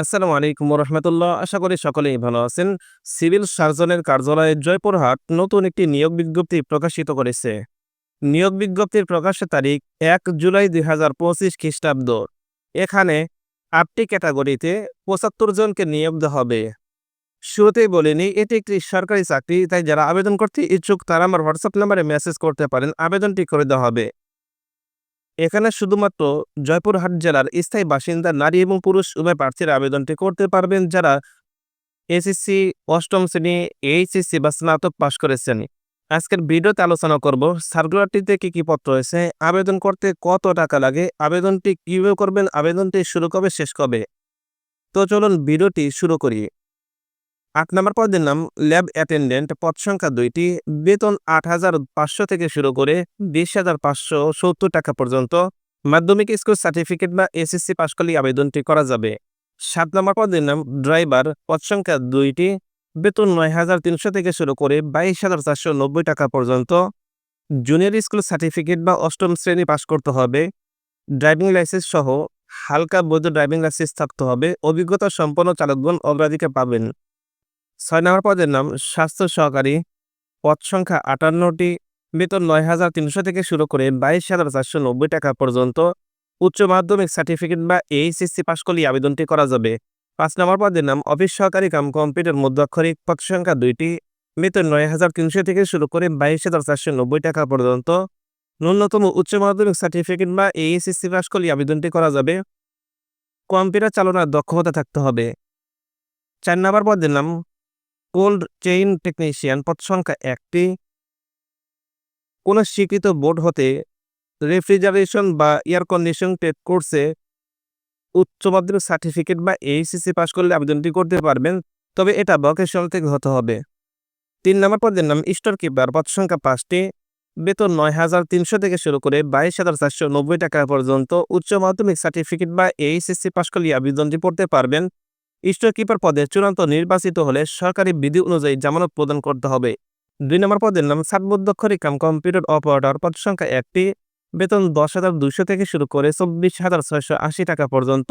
আসসালামু আলাইকুম রহমতুল্লাহ আশা করি সকলেই ভালো আছেন। সিভিল সার্জনের কার্যালয়ে জয়পুরহাট নতুন একটি নিয়োগ বিজ্ঞপ্তি প্রকাশিত করেছে। নিয়োগ বিজ্ঞপ্তির প্রকাশের তারিখ এক জুলাই দুই হাজার পঁচিশ খ্রিস্টাব্দ। এখানে আটটি ক্যাটাগরিতে পঁচাত্তর জনকে নিয়োগ দেওয়া হবে। শুরুতেই বলিনি এটি একটি সরকারি চাকরি, তাই যারা আবেদন করতে ইচ্ছুক তারা আমার হোয়াটসঅ্যাপ নাম্বারে মেসেজ করতে পারেন। আবেদনটি করে দেওয়া হবে। এখানে শুধুমাত্র জয়পুরহাট জেলার স্থায়ী বাসিন্দা নারী এবং পুরুষ উভয় প্রার্থীরা আবেদনটি করতে পারবেন যারা এসএসসি অষ্টম শ্রেণি, এইচএসসি বা স্নাতক পাশ করেছেন। আজকের ভিডিওতে আলোচনা করব সার্কুলারটিতে কি কি পত্র রয়েছে, আবেদন করতে কত টাকা লাগে, আবেদনটি কীভাবে করবেন, আবেদনটি শুরু কবে, শেষ কবে। তো চলুন ভিডিওটি শুরু করি। আট নম্বর পদের নাম ল্যাব অ্যাটেন্ডেন্ট পদ সংখ্যা দুইটি। বেতন আট হাজার পাঁচশো থেকে শুরু করে বিশ হাজার পাঁচশো সত্তর টাকা পর্যন্ত। মাধ্যমিক স্কুল সার্টিফিকেট বা এসএসসি পাশ করলে আবেদনটি করা যাবে। সাত নম্বর পদের নাম ড্রাইভার পদ সংখ্যা দুইটি। বেতন নয় হাজার তিনশো থেকে শুরু করে বাইশ হাজার চারশো নব্বই টাকা পর্যন্ত। জুনিয়র স্কুল সার্টিফিকেট বা অষ্টম শ্রেণি পাশ করতে হবে। ড্রাইভিং লাইসেন্স সহ হালকা বৈধ ড্রাইভিং লাইসেন্স থাকতে হবে। অভিজ্ঞতা সম্পন্ন চালকগণ অগ্রাধিকার পাবেন। ছয় নম্বর পদের নাম, স্বাস্থ্য সহকারী। পদ সংখ্যা আটান্নটি, বেতন নয় হাজার তিনশো থেকে শুরু করে বাইশ হাজার চারশো নব্বই টাকা পর্যন্ত। উচ্চ মাধ্যমিক সার্টিফিকেট বা এইচএসসি পাশ করলে আবেদনটি করা যাবে। পাঁচ নম্বর পদের নাম, অফিস সহকারী কাম কম্পিউটার মধ্যাক্ষরিক, পদ সংখ্যা দুইটি, বেতন নয় হাজার তিনশো থেকে শুরু করে বাইশ হাজার চারশো নব্বই টাকা পর্যন্ত। ন্যূনতম উচ্চ মাধ্যমিক সার্টিফিকেট বা এইচএসসি পাশ করলে আবেদনটি করা যাবে। কম্পিউটার চালনার দক্ষতা থাকতে হবে। চার নম্বর পদের নাম কোল্ড চেইন টেকনিশিয়ান পদ সংখ্যা একটি। কোনো স্বীকৃত বোর্ড হতে রেফ্রিজারেশন বা এয়ার কন্ডিশন টেট কোর্সে উচ্চ মাধ্যমিক সার্টিফিকেট বা এইচএসসি পাশ করলে আবেদনটি করতে পারবেন, তবে এটা ভকেশনাল থেকে হতে হবে। তিন নম্বর পদের নাম স্টোর কিপার, পদ সংখ্যা পাঁচটি। বেতন নয় হাজার তিনশো থেকে শুরু করে বাইশ হাজার চারশো নব্বই টাকা পর্যন্ত উচ্চ মাধ্যমিক সার্টিফিকেট বা এইচএসসি পাশ করলে আবেদনটি পড়তে পারবেন। স্টোর কিপার পদে চূড়ান্ত নির্বাচিত হলে সরকারি বিধি অনুযায়ী জামানত প্রদান করতে হবে। দুই নম্বর পদের নাম সাতবুদ্ধক্ষরী কাম কম্পিউটার অপারেটর পদ সংখ্যা একটি। বেতন দশ হাজার দুশো থেকে শুরু করে চব্বিশ হাজার ছয়শো আশি টাকা পর্যন্ত।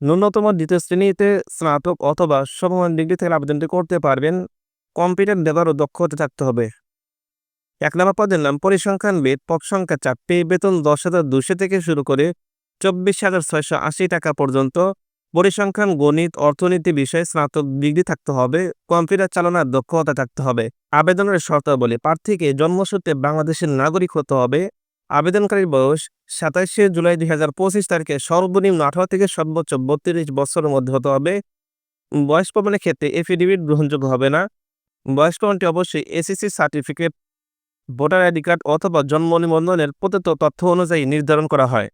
ন্যূনতম দ্বিতীয় শ্রেণীতে স্নাতক অথবা সমমান ডিগ্রি থেকে আবেদনটি করতে পারবেন। কম্পিউটার দেওয়ারও দক্ষ হতে থাকতে হবে। এক নম্বর পদের নাম পরিসংখ্যানবিদ পদ সংখ্যা চারটি। বেতন দশ হাজার দুশো থেকে শুরু করে চব্বিশ হাজার ছয়শো আশি টাকা পর্যন্ত। পরিসংখ্যান, গণিত, অর্থনীতি বিষয়ে স্নাতক ডিগ্রি থাকতে হবে, কম্পিউটার চালনার দক্ষতা থাকতে হবে, আবেদনের শর্তাবলী, প্রার্থীকে জন্মসূত্রে বাংলাদেশের নাগরিক হতে হবে, আবেদনকারীর বয়স সাতাশে জুলাই দুই হাজার পঁচিশ তারিখে সর্বনিম্ন আঠারো থেকে সর্বোচ্চ বত্রিশ বছরের মধ্যে হতে হবে, বয়স প্রমাণের ক্ষেত্রে এফিডেভিট গ্রহণযোগ্য হবে না, বয়স প্রমাণটি অবশ্যই SSC certificate, voter ID card অথবা জন্ম নিবন্ধনের প্রদত্ত তথ্য অনুযায়ী নির্ধারণ করা হয়।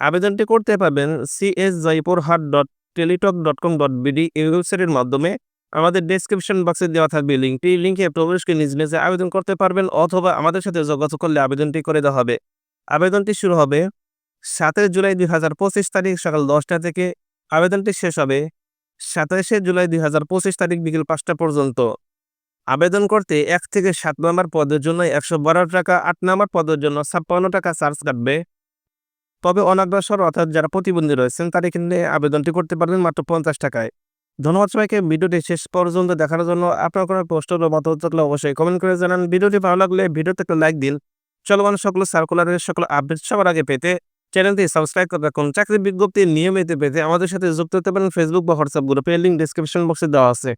আবেদনটি করতে পারবেন CS Joypurhat dot Teletalk dot com dot BD এই ওয়েবসাইটের মাধ্যমে। আমাদের ডেসক্রিপশন বক্সে দেওয়া থাকবে লিঙ্কটি। লিঙ্কে প্রবেশকে নিজ নিজে আবেদন করতে পারবেন অথবা আমাদের সাথে যোগাযোগ করলে আবেদনটি করে দেওয়া হবে। আবেদনটি শুরু হবে সাতের জুলাই দুই হাজার পঁচিশ তারিখ সকাল দশটা থেকে। আবেদনটি শেষ হবে সাতাশে জুলাই দুই হাজার পঁচিশ তারিখ বিকেল পাঁচটা পর্যন্ত। আবেদন করতে এক থেকে সাত নম্বর পদের জন্য একশো বারো টাকা, আট নম্বর পদের জন্য ছাপ্পান্ন টাকা চার্জ কাটবে। তবে অনাগ্রসর অর্থাৎ যারা প্রতিবন্ধী রয়েছেন, তারা এখানে আবেদনটি করতে পারবেন মাত্র পঞ্চাশ টাকায়। ধন্যবাদ সবাইকে। ভিডিওটি শেষ পর্যন্ত দেখার জন্য আপনার কোনো প্রশ্ন বা মতামত থাকলে অবশ্যই কমেন্ট করে জানান। ভিডিওটি ভালো লাগলে ভিডিওতে একটা লাইক দিন। চলমান সকল সার্কুলারের সকল আপডেট সবার আগে পেতে চ্যানেলটি সাবস্ক্রাইব করে রাখুন। চাকরির বিজ্ঞপ্তি নিয়মিত পেতে আমাদের সাথে যুক্ত হতে পারেন ফেসবুক বা হোয়াটসঅ্যাপ গ্রুপে লিঙ্ক ডিসক্রিপশন বক্সে দেওয়া আছে।